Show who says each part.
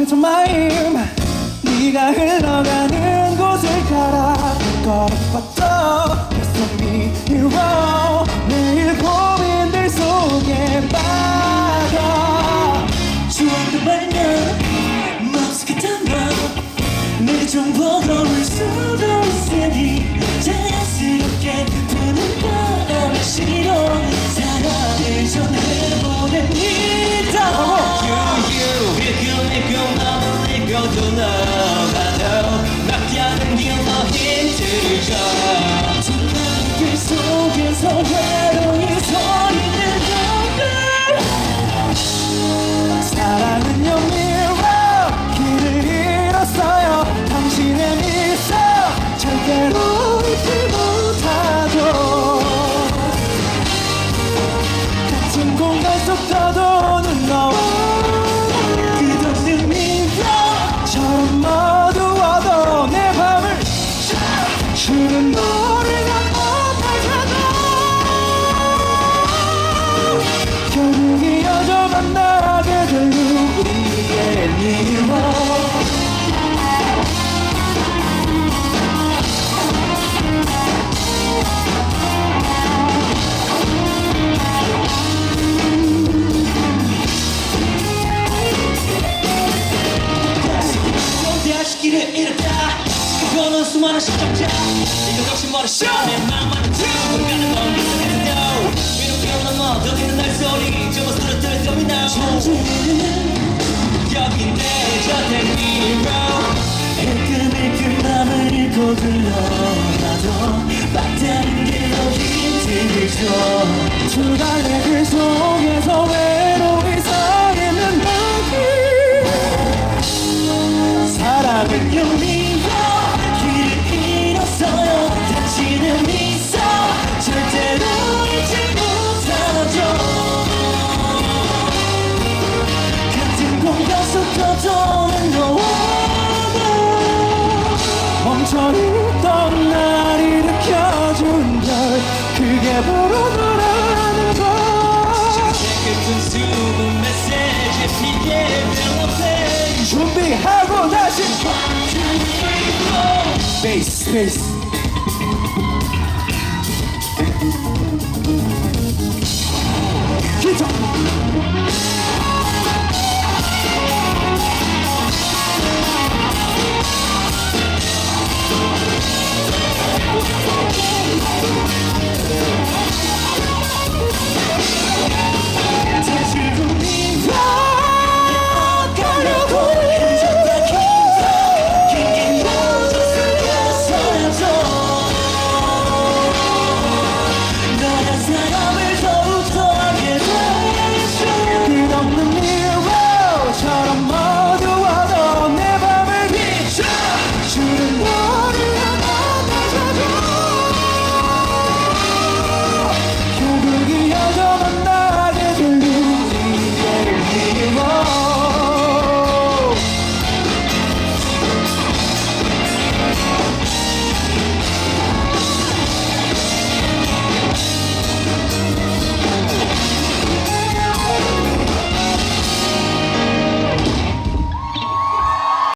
Speaker 1: 펼쳐 마임 네가 흘러가는 곳을 가라 걸어봤다 계속 hero 매일 고민들 속에 빠져.
Speaker 2: 말면 마스크 담아 내가 좀 버거울 수도 있으니 자연스럽게 부는 바람을 싫어
Speaker 1: 같은 공간 속 떠도는 너와
Speaker 2: 끝없는 미련
Speaker 1: 처럼 어두워도 내 밤을 주는 너
Speaker 2: 수많은 시청자 이거 역시 머리 쇼 내 맘만은 두고 가는 건 계속해서도 이렇게 넘어 더 있는 날 소리 저 모습으로 들을 나 여긴 내 곁에 미로. 힐끔힐끔 맘을 잃고 들러
Speaker 1: 준비하고 다시 베이스 베이스